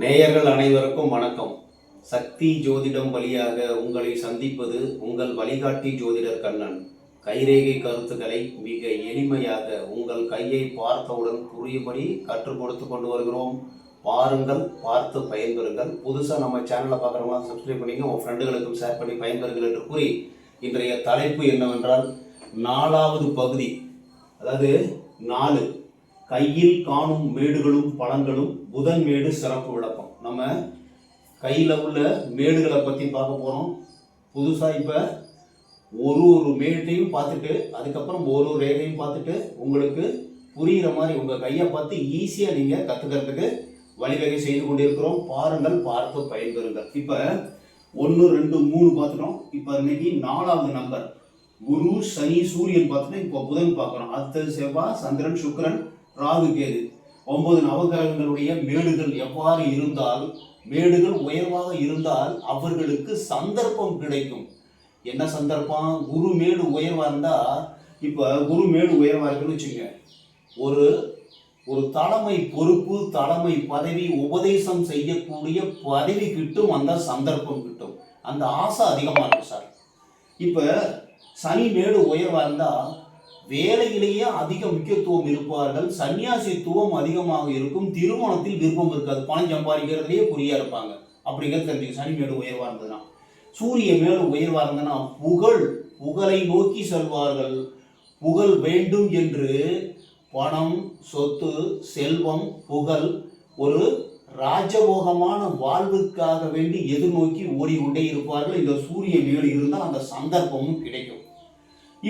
நேயர்கள் அனைவருக்கும் வணக்கம். சக்தி ஜோதிடம் வழியாக உங்களை சந்திப்பது உங்கள் வழிகாட்டி ஜோதிடர் கண்ணன். கைரேகை கருத்துக்களை மிக எளிமையாக உங்கள் கையை பார்த்தவுடன் புரியும்படி கற்றுக் கொடுத்து கொண்டு வருகிறோம். பாருங்கள் பார்த்து பயன்பெறுங்கள். புதுசாக நம்ம சேனலை பார்க்குறவங்க சப்ஸ்கிரைப் பண்ணிங்க உங்கள் ஃப்ரெண்டுகளுக்கும் ஷேர் பண்ணி பயன்பெறுங்கள் என்று கூறி இன்றைய தலைப்பு என்னவென்றால் நாலாவது பகுதி. அதாவது நாலு. கையில் காணும் மேடுகளும் பழங்களும் புதன் மேடு சிறப்பு விளக்கம். நம்ம கையில் உள்ள மேடுகளை பற்றி பார்க்க போகிறோம் புதுசாக இப்போ ஒரு ஒரு மேட்டையும் பார்த்துட்டு அதுக்கப்புறம் ஒரு ஒரு ரேகையும் பார்த்துட்டு உங்களுக்கு புரிகிற மாதிரி உங்கள் கையை பார்த்து ஈஸியாக நீங்கள் கற்றுக்கிறதுக்கு வழிவகை செய்து கொண்டிருக்கிறோம். பாருங்கள் பார்த்து பயன்பெறுங்கள். இப்போ ஒன்று ரெண்டு மூணு பார்த்துட்டோம். இப்போ இன்னைக்கு நாலாவது நம்பர் குரு சனி சூரியன் பார்த்துட்டு இப்போ புதன் பார்க்குறோம் அடுத்தது செவ்வாய் சந்திரன் சுக்கரன் ராகு கேது. ஒன்பது நவகிரகங்களுடைய மேடுகள் எவ்வாறு இருந்தால் மேடுகள் உயர்வாக இருந்தால் அவர்களுக்கு சந்தர்ப்பம் கிடைக்கும். என்ன சந்தர்ப்பம்? குரு மேடு உயர்வாக இருந்தால் இப்போ குரு மேடு உயர்வாக இருக்குன்னு வச்சுங்க. ஒரு ஒரு தலைமை பொறுப்பு தலைமை பதவி உபதேசம் செய்யக்கூடிய பதவி கிட்டும் அந்த சந்தர்ப்பம் கிட்டும். அந்த ஆசை அதிகமாக இருக்கும் சார். இப்போ சனி மேடு உயர்வாக இருந்தால் வேலையிலேயே அதிக முக்கியத்துவம் இருப்பார்கள் சன்னியாசித்துவம் அதிகமாக இருக்கும் திருமணத்தில் விருப்பம் இருக்காது பணம் சம்பாதிக்கிறதுலேயே குறியா இருப்பாங்க. அப்படிங்கிறது தெரிஞ்சுக்க சனி மேடு உயர்வாக இருந்ததுன்னா. சூரிய மேடு உயர்வாக இருந்ததுன்னா புகழ் புகழை நோக்கி செல்வார்கள். புகழ் வேண்டும் என்று பணம் சொத்து செல்வம் புகழ் ஒரு ராஜபோகமான வாழ்வுக்காக வேண்டி எதிர்நோக்கி ஓடிக்கொண்டே இருப்பார்கள். இந்த சூரிய மேடு இருந்தால் அந்த சந்தர்ப்பமும் கிடைக்கும்.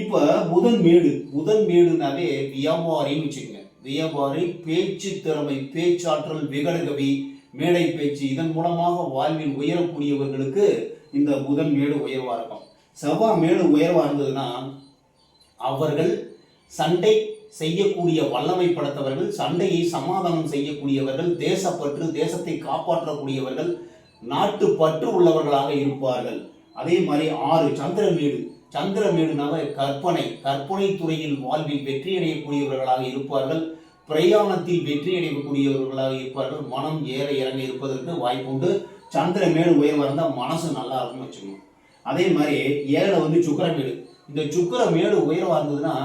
இப்போ புதன் மேடு புதன் மேடுனாவே வியாபாரின்னு வச்சுக்கோங்க. வியாபாரி பேச்சு திறமை பேச்சாற்றல் விகடகவி மேடை பேச்சு இதன் மூலமாக வாழ்வில் உயரக்கூடியவர்களுக்கு இந்த புதன் மேடு உயர்வா இருக்கும். செவ்வாய் மேடு உயர்வா இருந்ததுன்னா அவர்கள் சண்டை செய்யக்கூடிய வல்லமை படைத்தவர்கள் சண்டையை சமாதானம் செய்யக்கூடியவர்கள் தேசப்பற்று தேசத்தை காப்பாற்றக்கூடியவர்கள் நாட்டு பற்று உள்ளவர்களாக இருப்பார்கள். அதே மாதிரி ஆறு சந்திரமேடு சந்திரமேடுனாவ கற்பனை கற்பனை துறையில் வாழ்வில் வெற்றியடையக்கூடியவர்களாக இருப்பார்கள். பிரயாணத்தில் வெற்றியடையக்கூடியவர்களாக இருப்பார்கள். மனம் ஏற இறங்க இருப்பதற்கு வாய்ப்புண்டு சந்திரமேடு உயர்வாக இருந்தால் மனசு நல்லா இருக்கும்னு வச்சுக்கணும். அதே மாதிரி ஏழை வந்து சுக்கரமேடு. இந்த சுக்கரமேடு உயர்வாக இருந்ததுன்னா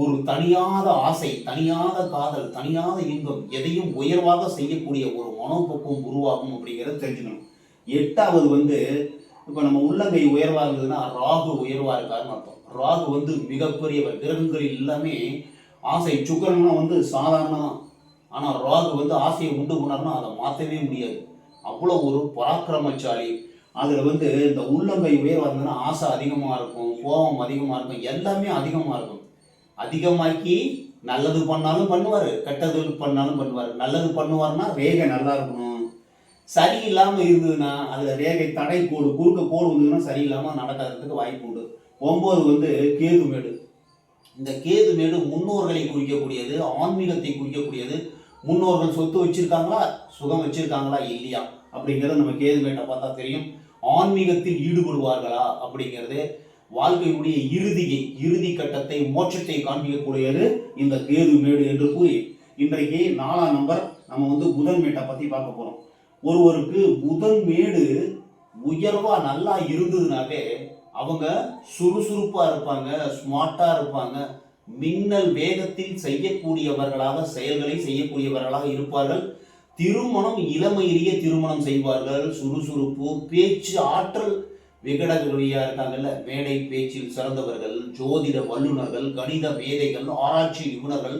ஒரு தனியாத ஆசை தனியாத காதல் தனியாத இன்பம் எதையும் உயர்வாக செய்யக்கூடிய ஒரு மனோபக்குவம் உருவாகும் அப்படிங்கிறத தெரிஞ்சுக்கணும். எட்டாவது வந்து இப்போ நம்ம உள்ளங்கை உயர்வாக இருந்ததுன்னா ராகு உயர்வாக இருக்காருன்னு அர்த்தம். ராகு வந்து மிகப்பெரியவர். கிரகங்கள் எல்லாமே ஆசை சுக்கரம்னா வந்து சாதாரணதான் ஆனால் ராகு வந்து ஆசையை உண்டு பண்ணார்னா அதை மாற்றவே முடியாது. அவ்வளோ ஒரு பராக்கிரமச்சாலி அதில் வந்து இந்த உள்ளங்கை உயர்வாக இருந்ததுன்னா ஆசை அதிகமாக இருக்கும் கோபம் அதிகமாக இருக்கும் எல்லாமே அதிகமாக இருக்கும். அதிகமாக்கி நல்லது பண்ணாலும் பண்ணுவார் கெட்டது பண்ணாலும் பண்ணுவார். நல்லது பண்ணுவார்னா வேக நல்லா இருக்கணும். சரியில்லாமல் இருந்ததுன்னா அதில் ரேகை தடை கோடு குறுக்க கோடு வந்ததுன்னா சரியில்லாமல் நடக்கிறதுக்கு வாய்ப்பு உண்டு. ஒம்பது வந்து கேது மேடு. இந்த கேது மேடு முன்னோர்களை குறிக்கக்கூடியது ஆன்மீகத்தை குறிக்கக்கூடியது. முன்னோர்கள் சொத்து வச்சிருக்காங்களா சுகம் வச்சிருக்காங்களா இல்லையா? அப்படிங்கிறது நம்ம கேது மேட்டை பார்த்தா தெரியும். ஆன்மீகத்தில் ஈடுபடுவார்களா அப்படிங்கிறது வாழ்க்கையுடைய இறுதியை இறுதி கட்டத்தை மோட்சத்தை காண்பிக்கக்கூடியது இந்த கேது மேடு என்று கூறி இன்றைக்கு நாலாம் நம்பர் நம்ம வந்து புதன் மேட்டை பற்றி பார்க்க போகிறோம் ஒருவருக்கு புதன் மேடு உயர்வா நல்லா இருந்ததுனாவே அவங்க சுறுசுறுப்பா இருப்பாங்க ஸ்மார்ட்டா இருப்பாங்க. மின்னல் வேகத்தில் செய்யக்கூடியவர்களாக செயல்களை செய்யக்கூடியவர்களாக இருப்பார்கள். திருமணம் இளமையிலேயே திருமணம் செய்வார்கள். சுறுசுறுப்பு பேச்சு ஆற்றல் விகடகவியா இருக்காங்கல்ல. மேடை பேச்சில் சிறந்தவர்கள் ஜோதிட வல்லுநர்கள் கணித மேதைகள் ஆராய்ச்சி நிபுணர்கள்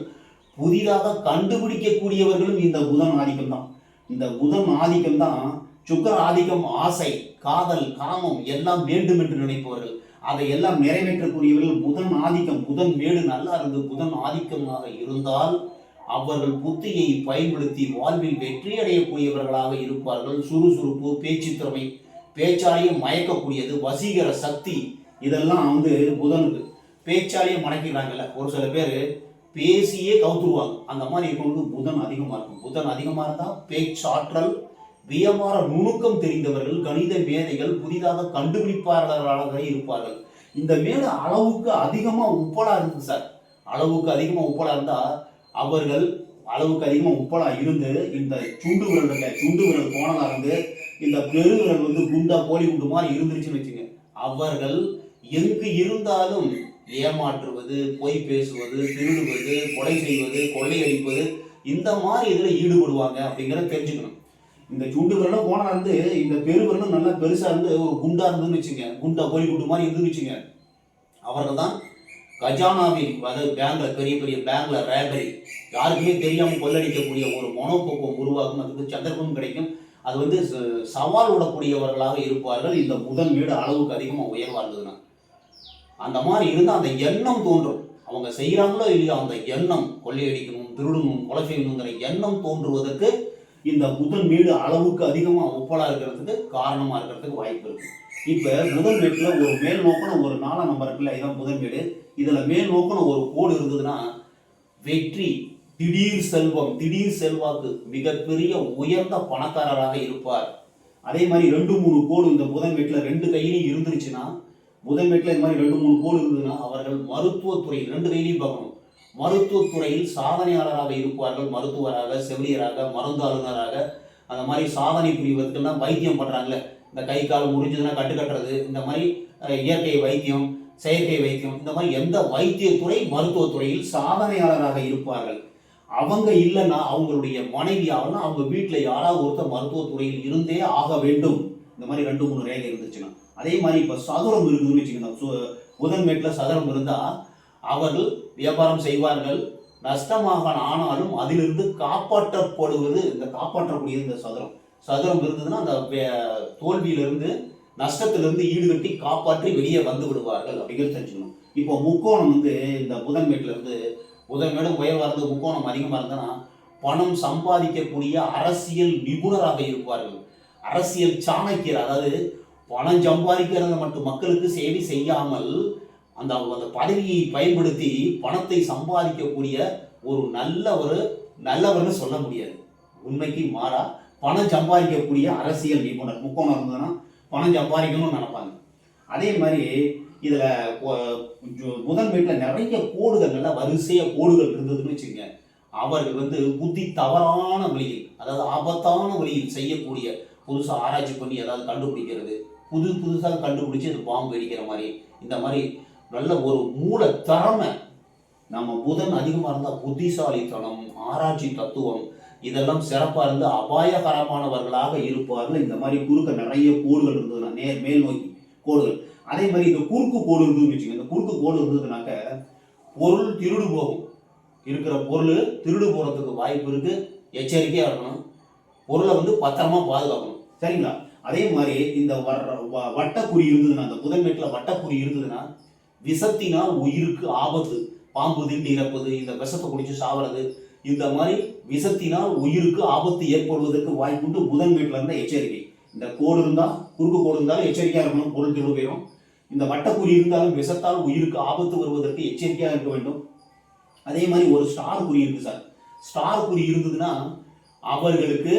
புதிதாக கண்டுபிடிக்கக்கூடியவர்களும் இந்த புதன் ஆதிக்கம் தான். இந்த புதன் ஆதிக்கம் தான் சுக்கர ஆதிக்கம் ஆசை காதல் காமம் எல்லாம் வேண்டும் என்று நினைப்பவர்கள். அதை எல்லாம் நிறைவேற்றக்கூடியவர்கள் புதன் ஆதிக்கம் புதன் மேடு நல்லா இருந்து புதன் ஆதிக்கமாக இருந்தால் அவர்கள் புத்தியை பயன்படுத்தி வாழ்வில் வெற்றி அடையக்கூடியவர்களாக இருப்பார்கள். சுறுசுறுப்பு பேச்சு திறமை பேச்சாலையும் மயக்கக்கூடியது வசீகர சக்தி இதெல்லாம் வந்து புதனுக்கு. பேச்சாலேயே மடக்கிறாங்கல்ல ஒரு சில பேர் பேசியே கவுத்துருவாங்க. அந்த மாதிரி இருக்கவங்களுக்கு புதன் அதிகமாக இருக்கும். புதன் அதிகமாக இருந்தால் பேச்சாற்றல் வியமார நுணுக்கம் தெரிந்தவர்கள் கணித மேதைகள் புதிதாக கண்டுபிடிப்பாளர்களாக இருப்பார்கள். இந்த மேடு அளவுக்கு அதிகமாக உப்பலாக இருக்கு சார். அளவுக்கு அதிகமாக உப்பலாக இருந்தால் அவர்கள் அளவுக்கு அதிகமாக உப்பலாக இருந்து இந்த சுண்டு விரல் இருக்க சுண்டு விரல் போனதாக இருந்து இந்த பெருவிரல் வந்து குண்டா கோழி குண்டு மாதிரி இருந்துருச்சுன்னு வச்சுங்க. அவர்கள் எங்கு இருந்தாலும் ஏமாற்றுவது பொய் பேசுவது திருடுவது கொலை செய்வது கொள்ளையடிப்பது இந்த மாதிரி இதில் ஈடுபடுவாங்க அப்படிங்கிறத தெரிஞ்சுக்கணும். இந்த சுண்டு விரலும் போனா வந்து இந்த பெருவிரலும் நல்லா பெருசா இருந்து ஒரு குண்டா இருந்துன்னு வச்சுங்க. குண்டா கோழி குண்டு மாதிரி இருந்துன்னு வச்சுங்க. அவர்கள் தான் கஜானாவில் அதாவது பேங்க்ல பெரிய பெரிய பேங்க்ல ரேபரி. யாருக்குமே தெரியாம கொள்ளடிக்கக்கூடிய ஒரு மனோபோக்கம் உருவாகும். அதுக்கு சந்தர்ப்பம் கிடைக்கும். அது வந்து ச- சவால் விடக்கூடியவர்களாக இருப்பார்கள். இந்த முதல் வீடு அளவுக்கு அதிகமாக உயர்வாக இருந்ததுன்னா. அந்த மாதிரி இருந்தால் அந்த எண்ணம் தோன்றும். அவங்க செய்கிறாங்களோ இல்லையோ அந்த எண்ணம் கொள்ளையடிக்கணும் திருடணும் கொலை செய்யணுங்கிற எண்ணம் தோன்றுவதற்கு இந்த புதன் வீடு அளவுக்கு அதிகமாக ஒப்பலாக இருக்கிறதுக்கு காரணமாக இருக்கிறதுக்கு வாய்ப்பு இருக்குது இப்போ புதன் வீட்டில் ஒரு மேல் நோக்கின ஒரு நாலாம் நம்பர் இருக்குல்ல இதான் புதன் வீடு இதில் மேல் நோக்கின ஒரு கோடு இருந்ததுன்னா வெற்றி திடீர் செல்வம். திடீர் செல்வாக்கு மிகப்பெரிய உயர்ந்த பணக்காரராக இருப்பார். அதே மாதிரி ரெண்டு மூணு கோடு இந்த புதன் வீட்டில் ரெண்டு கையிலையும் இருந்துருச்சுன்னா புதன் இந்த மாதிரி ரெண்டு மூணு கோடு இருந்ததுன்னா அவர்கள் மருத்துவத்துறையில் ரெண்டு கையிலையும் பார்க்கணும். மருத்துவத்துறையில் சாதனையாளராக இருப்பார்கள் மருத்துவராக செவிலியராக மருந்தாளுநராக அந்த மாதிரி சாதனை புரிவதற்கெல்லாம் வைத்தியம் பண்ணுறாங்களே இந்த கை கால் முறிஞ்சதுன்னா கட்டு கட்டுறது இந்த மாதிரி இயற்கை வைத்தியம் செயற்கை வைத்தியம் இந்த மாதிரி எந்த வைத்தியத்துறை மருத்துவத்துறையில் சாதனையாளராக இருப்பார்கள். அவங்க இல்லைன்னா அவங்களுடைய மனைவி ஆகணும் அவங்க வீட்டில் யாராவது ஒருத்தர் மருத்துவத்துறையில் இருந்தே ஆக வேண்டும். இந்த மாதிரி ரெண்டு மூணு ரேகை இருந்துச்சுன்னா. அதே மாதிரி இப்போ சதுரம் இருக்குதுன்னு வச்சுக்கணும் சு- மேட்டில் சதுரம் இருந்தால் அவர்கள் வியாபாரம் செய்வார்கள். நஷ்டமாக ஆனாலும் அதிலிருந்து காப்பாற்றப்படுவது இந்த காப்பாற்றக்கூடியது இந்த சதுரம். சதுரம் இருந்ததுன்னா அந்த தோல்வியிலிருந்து நஷ்டத்திலிருந்து ஈடுகட்டி காப்பாற்றி வெளியே வந்து விடுவார்கள் அப்படிங்கிறது தெரிஞ்சுக்கணும். இப்போ முக்கோணம் வந்து இந்த புதன் மேட்டில் புதன் மேடும் உயர்வா இருந்து முக்கோணம் அதிகமாக இருந்ததுன்னா பணம் சம்பாதிக்கக்கூடிய அரசியல் நிபுணராக இருப்பார்கள். அரசியல் சாணக்கியர் அதாவது பணம் சம்பாதிக்கிறத மட்டும் மக்களுக்கு சேவை செய்யாமல் அந்த அந்த பதவியை பயன்படுத்தி பணத்தை சம்பாதிக்கக்கூடிய ஒரு நல்ல ஒரு நல்லவர்னு சொல்ல முடியாது. உண்மைக்கு மாறா பணம் சம்பாதிக்கக்கூடிய அரசியல் நிபுணர் முக்கோணம் இருந்ததுன்னா பணம் சம்பாதிக்கணும்னு நினைப்பாங்க. அதே மாதிரி இதில் புதன் வீட்டில் நிறைய கோடுகள் நல்லா வரிசையாக கோடுகள் இருந்ததுன்னு வச்சுங்க அவர்கள் வந்து புத்தி தவறான வழியில் அதாவது ஆபத்தான வழியில் செய்யக்கூடிய புதுசாக ஆராய்ச்சி பண்ணி ஏதாவது கண்டுபிடிக்கிறது புது புதுசாக கண்டுபிடிச்சி இந்த பாம்பு வெடிக்கிற மாதிரி இந்த மாதிரி நல்ல ஒரு மூல திறமை நம்ம புதன் அதிகமாக இருந்தால் புத்திசாலித்தனம் ஆராய்ச்சி தத்துவம் இதெல்லாம் சிறப்பாக இருந்து அபாயகரமானவர்களாக இருப்பார்கள். இந்த மாதிரி குறுக்க நிறைய கோடுகள் இருந்ததுன்னா நேர் மேல் நோக்கி கோடுகள். அதே மாதிரி இந்த குறுக்கு கோடு இருந்ததுன்னு வச்சுக்கோங்க. இந்த குறுக்கு கோடு இருந்ததுனாக்க பொருள் திருடு போகும். இருக்கிற பொருள் திருடு போகிறதுக்கு வாய்ப்பு இருக்குது எச்சரிக்கையாக இருக்கணும். பொருளை வந்து பத்திரமா பாதுகாக்கணும். சரிங்களா? அதே மாதிரி இந்த வட்டக்குறி இருந்ததுன்னா அந்த புதன்மேட்டில் வட்டக்குறி இருந்ததுன்னா விஷத்தினால் உயிருக்கு ஆபத்து. பாம்பு திண்டு இறப்பது இந்த விஷத்தை குடிச்சு சாவறது இந்த மாதிரி விஷத்தினால் உயிருக்கு ஆபத்து ஏற்படுவதற்கு வாய்ப்புண்டு புதன் மேட்டில் இருந்தால் எச்சரிக்கை. இந்த கோடு இருந்தால் குறுக்கு கோடு இருந்தாலும் எச்சரிக்கையாக இருக்கணும் பொருள் திரும்ப இந்த வட்டக்குறி இருந்தாலும் விஷத்தால் உயிருக்கு ஆபத்து வருவதற்கு எச்சரிக்கையாக இருக்க வேண்டும். அதே மாதிரி ஒரு ஸ்டார் குறி இருக்கு சார். ஸ்டார் குறி இருந்ததுன்னா அவர்களுக்கு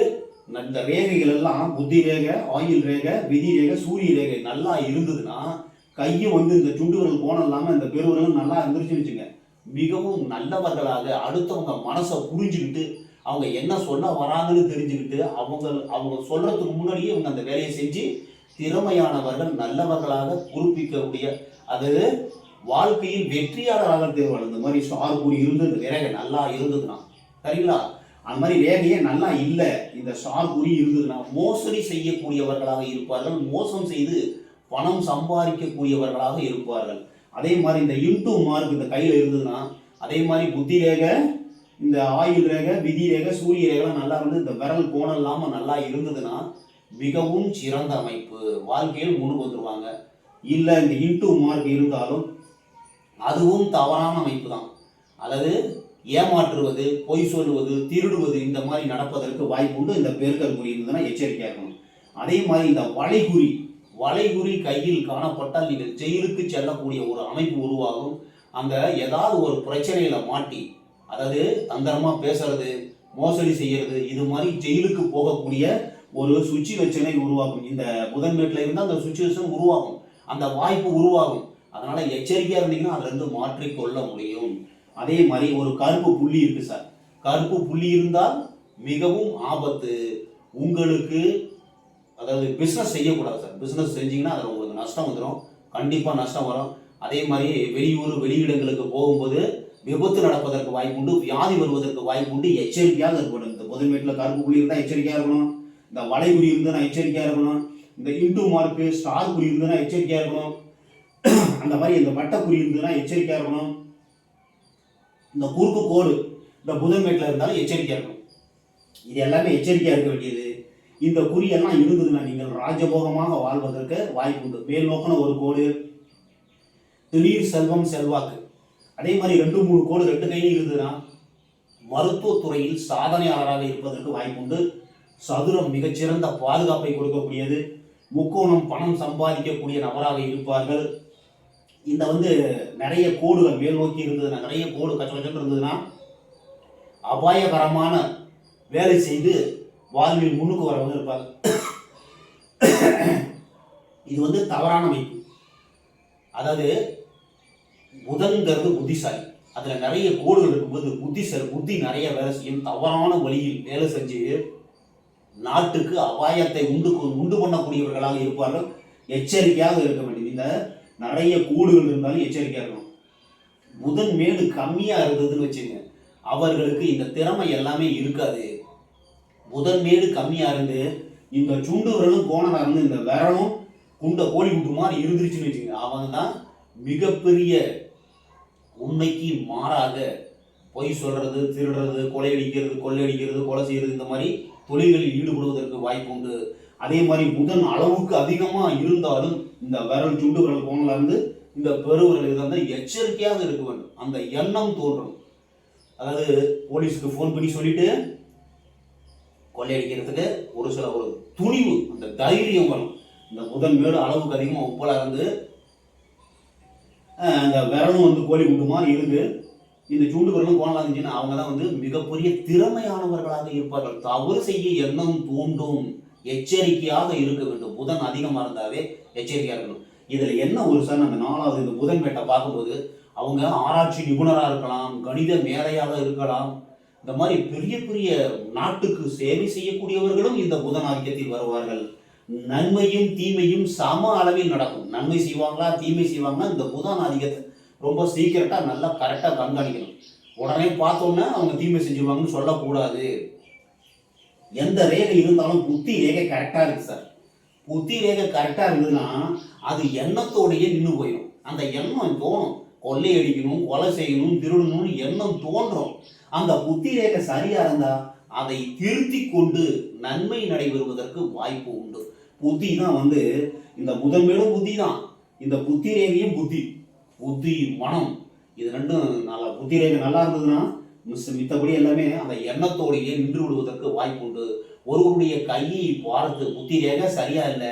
இந்த ரேகைகள் எல்லாம் புத்தி ரேகை ஆயில் ரேகை விதி ரேகை சூரிய ரேகை நல்லா இருந்ததுன்னா கையும் வந்து இந்த சுண்டு விரல் கோணம் இல்லாமல் இந்த பெருவர்கள் நல்லா இருந்துருச்சு வச்சுங்க. மிகவும் நல்லவர்களாக அடுத்தவங்க மனசை புரிஞ்சுக்கிட்டு அவங்க என்ன சொல்ல வராங்கன்னு தெரிஞ்சுக்கிட்டு அவங்க அவங்க சொல்றதுக்கு முன்னாடியே இவங்க அந்த வேலையை செஞ்சு திறமையானவர்கள் நல்லவர்களாக குறிப்பிக்கக்கூடிய அது வாழ்க்கையில் வெற்றியாளராக தேர்வாள் இந்த மாதிரி சார்பு இருந்தது. இருந்து ரேகை நல்லா இருந்ததுன்னா. சரிங்களா? அந்த மாதிரி வேலையே நல்லா இல்லை. இந்த ஸ்டார் குறி இருந்ததுன்னா மோசடி செய்யக்கூடியவர்களாக இருப்பார்கள். மோசம் செய்து பணம் சம்பாதிக்கக்கூடியவர்களாக இருப்பார்கள். அதே மாதிரி இந்த இன்டூ மார்க் இந்த கையில் இருந்ததுன்னா அதே மாதிரி புத்தி ரேகை இந்த ஆயுள் ரேகை விதி ரேகை சூரிய ரேகைலாம் நல்லா இருந்து இந்த விரல் கோணம் இல்லாமல் நல்லா இருந்ததுன்னா மிகவும் சிறந்த அமைப்பு. வாழ்க்கையில் முன்னு வந்துருவாங்க. இல்லை இந்த இன்டூ மார்க் இருந்தாலும் அதுவும் தவறான அமைப்பு தான். அதாவது ஏமாற்றுவது பொய் சொல்லுவது திருடுவது இந்த மாதிரி நடப்பதற்கு வாய்ப்பு உண்டு. இந்த பெருக்கல் குறி இருந்ததுன்னா எச்சரிக்கையாக இருக்கணும். அதே மாதிரி இந்த வளைகுறி வளைகுறி கையில் காணப்பட்டால் நீங்கள் ஜெயிலுக்கு செல்லக்கூடிய ஒரு அமைப்பு உருவாகும். அந்த ஏதாவது ஒரு பிரச்சனையில மாட்டி அதாவது தந்திரமா பேசுறது மோசடி செய்யறது இது மாதிரி ஜெயிலுக்கு போகக்கூடிய ஒரு சுச்சுவேஷனை உருவாகும். இந்த புதன்மேட்டில் இருந்தால் அந்த சுச்சுவேஷன் உருவாகும். அந்த வாய்ப்பு உருவாகும். அதனால எச்சரிக்கையாக இருந்தீங்கன்னா அதுல இருந்து மாற்றிக்கொள்ள முடியும். அதே மாதிரி ஒரு கருப்பு புள்ளி இருக்கு சார். கருப்பு புள்ளி இருந்தால் மிகவும் ஆபத்து. உங்களுக்கு அதாவது பிஸ்னஸ் செய்யக்கூடாது சார். பிஸ்னஸ் செஞ்சீங்கன்னா அதில் உங்களுக்கு நஷ்டம் வந்துடும் கண்டிப்பாக நஷ்டம் வரும். அதே மாதிரி வெளியூர் வெளியிடங்களுக்கு போகும்போது விபத்து நடப்பதற்கு வாய்ப்புண்டு வியாதி வருவதற்கு வாய்ப்புண்டு எச்சரிக்கையாக இருக்கணும். இந்த புதன் கருப்பு புள்ளி இருந்தால் எச்சரிக்கையாக இருக்கணும். இந்த வளைகுறி இருந்தால் எச்சரிக்கையாக இருக்கணும். இந்த இண்டு மார்க்கு ஸ்டார் குறி இருந்ததுன்னா எச்சரிக்கையாக இருக்கணும். அந்த மாதிரி இந்த வட்டக்குறி இருந்ததுன்னா எச்சரிக்கையாக இருக்கணும். இந்த குறுக்கு கோடு இந்த புதன் வீட்டில் இருந்தாலும் எச்சரிக்கையாக இருக்கணும். இது எல்லாமே எச்சரிக்கையாக இருக்க வேண்டியது. இந்த குறியெல்லாம் இருந்ததுன்னா நீங்கள் ராஜபோகமாக வாழ்வதற்கு வாய்ப்புண்டு மேல் நோக்கின ஒரு கோடு. திடீர் செல்வம் செல்வாக்கு. அதே மாதிரி ரெண்டு மூணு கோடு ரெண்டு கையிலும் இருந்ததுன்னா மருத்துவத்துறையில் சாதனையாளராக இருப்பதற்கு வாய்ப்புண்டு சதுரம் மிகச்சிறந்த பாதுகாப்பை கொடுக்கக்கூடியது. முக்கோணம் பணம் சம்பாதிக்கக்கூடிய நபராக இருப்பார்கள். இந்த வந்து நிறைய கோடுகள் மேல் நோக்கி இருந்ததுன்னா நிறைய கோடு கச்ச கச்சன்னு இருந்ததுன்னா அபாயகரமான வேலை செய்து வாழ்வில் முன்னுக்கு வரவங்க இருப்பாங்க. இது வந்து தவறான அமைப்பு. அதாவது புதன்கிறது புத்திசாலி. அதில் நிறைய கோடுகள் இருக்கும்போது புத்தி செல் புத்தி நிறைய வேலை செய்யும் தவறான வழியில் வேலை செஞ்சு நாட்டுக்கு அபாயத்தை உண்டு உண்டு பண்ணக்கூடியவர்களாக இருப்பார்கள் எச்சரிக்கையாக இருக்க வேண்டியது இந்த நிறைய கூடுகள் இருந்தாலும் எச்சரிக்கையாக இருக்கணும். புதன் மேடு கம்மியாக இருந்ததுன்னு வச்சுங்க அவர்களுக்கு இந்த திறமை எல்லாமே இருக்காது. புதன் மேடு கம்மியாக இருந்து இந்த சுண்டு விரலும் கோணலாக இருந்து இந்த விரலும் குண்டை கோழி குண்டு மாதிரி இருந்துருச்சுன்னு வச்சுங்க அவங்க தான் மிகப்பெரிய உண்மைக்கு மாறாக பொய் சொல்கிறது திருடுறது கொலையடிக்கிறது கொள்ளையடிக்கிறது கொலை செய்கிறது இந்த மாதிரி தொழில்களில் ஈடுபடுவதற்கு வாய்ப்பு உண்டு. அதே மாதிரி புதன் அளவுக்கு அதிகமாக இருந்தாலும் இந்த விரல் சுண்டு விரல் கோணலா இருந்து இந்த பெருவிரல் இருந்தால் எச்சரிக்கையாக இருக்க வேண்டும். அந்த எண்ணம் தோன்றும் அதாவது போலீஸுக்கு ஃபோன் பண்ணி சொல்லிட்டு கொள்ளையடிக்கிறதுக்கு ஒரு சில ஒரு துணிவு அந்த தைரியம் வரும். இந்த புதன் மேடு அளவுக்கு அதிகமாக உப்பலாக இருந்து அந்த விரலும் வந்து கோழி குண்டு இருந்து இந்த சூண்டு விரலும் கோணலாக இருந்துச்சுன்னா அவங்க தான் வந்து மிகப்பெரிய திறமையானவர்களாக இருப்பார்கள். தவறு செய்ய எண்ணம் தூண்டும் எச்சரிக்கையாக இருக்க வேண்டும். புதன் அதிகமாக இருந்தாவே எச்சரிக்கையாக இருக்கணும் இதில் என்ன ஒரு சார் அந்த நாலாவது இந்த புதன் பேட்டை பார்க்கும்போது அவங்க ஆராய்ச்சி நிபுணராக இருக்கலாம் கணித மேதையாக இருக்கலாம் இந்த மாதிரி பெரிய பெரிய நாட்டுக்கு சேவை செய்யக்கூடியவர்களும் இந்த புதன் ஆதிக்கத்தில் வருவார்கள். நன்மையும் தீமையும் சம அளவில் நடக்கும். நன்மை செய்வாங்களா தீமை செய்வாங்களா இந்த புதன் ஆதிக்கத்தை ரொம்ப சீக்கிரட்டாக நல்லா கரெக்டாக கண்காணிக்கணும். உடனே பார்த்தோன்னே அவங்க தீமை செஞ்சுவாங்கன்னு சொல்லக்கூடாது. எந்த ரேகை இருந்தாலும் புத்தி ரேகை கரெக்டாக இருக்கு சார். புத்தி ரேகை கரெக்டாக இருந்ததுன்னா அது எண்ணத்தோடையே நின்று போயிடும் அந்த எண்ணம் தோணும் கொள்ளையடிக்கணும் கொலை செய்யணும் திருடணும்னு எண்ணம் தோன்றும். அந்த புத்தி ரேகை சரியா இருந்தா அதை திருத்தி கொண்டு நன்மை நடைபெறுவதற்கு வாய்ப்பு உண்டு. புத்தி தான் வந்து இந்த முதன்மையிலும் புத்தி தான். இந்த புத்தி ரேகையும் புத்தி. புத்தி மனம். இது ரெண்டும் நல்லா புத்தி ரேகை நல்லா இருந்ததுன்னா மித்தபடி எல்லாமே அந்த எண்ணத்தோடையே நின்று விடுவதற்கு வாய்ப்பு உண்டு. ஒருவருடைய கையை பார்த்து புத்தி ரேகை சரியா இல்லை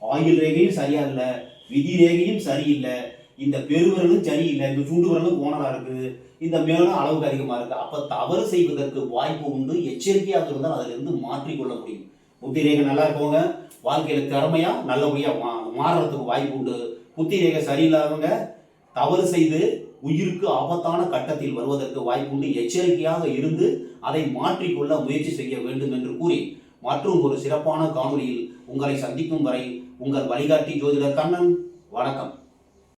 ஆயுள் ரேகையும் சரியா இல்லை விதி ரேகையும் சரியில்லை இந்த பெருவிரலும் சரியில்லை இந்த சூண்டு விரலும் ஓனராக இருக்கு இந்த மேலும் அளவுக்கு அதிகமாக இருக்கு. அப்போ தவறு செய்வதற்கு வாய்ப்பு உண்டு. எச்சரிக்கையாக இருந்தால் அதிலிருந்து இருந்து மாற்றிக்கொள்ள முடியும். புத்தி ரேகை நல்லா இருக்கவங்க வாழ்க்கையில திறமையா நல்லபடியாக மா- மாறுறதுக்கு வாய்ப்பு உண்டு. புத்தி ரேகை சரியில்லாதவங்க தவறு செய்து உயிருக்கு ஆபத்தான கட்டத்தில் வருவதற்கு வாய்ப்புண்டு. எச்சரிக்கையாக இருந்து அதை மாற்றிக்கொள்ள முயற்சி செய்ய வேண்டும் என்று கூறி மற்றும் ஒரு சிறப்பான காணொலியில் உங்களை சந்திக்கும் வரை உங்கள் வழிகாட்டி ஜோதிடர் கண்ணன். வணக்கம்.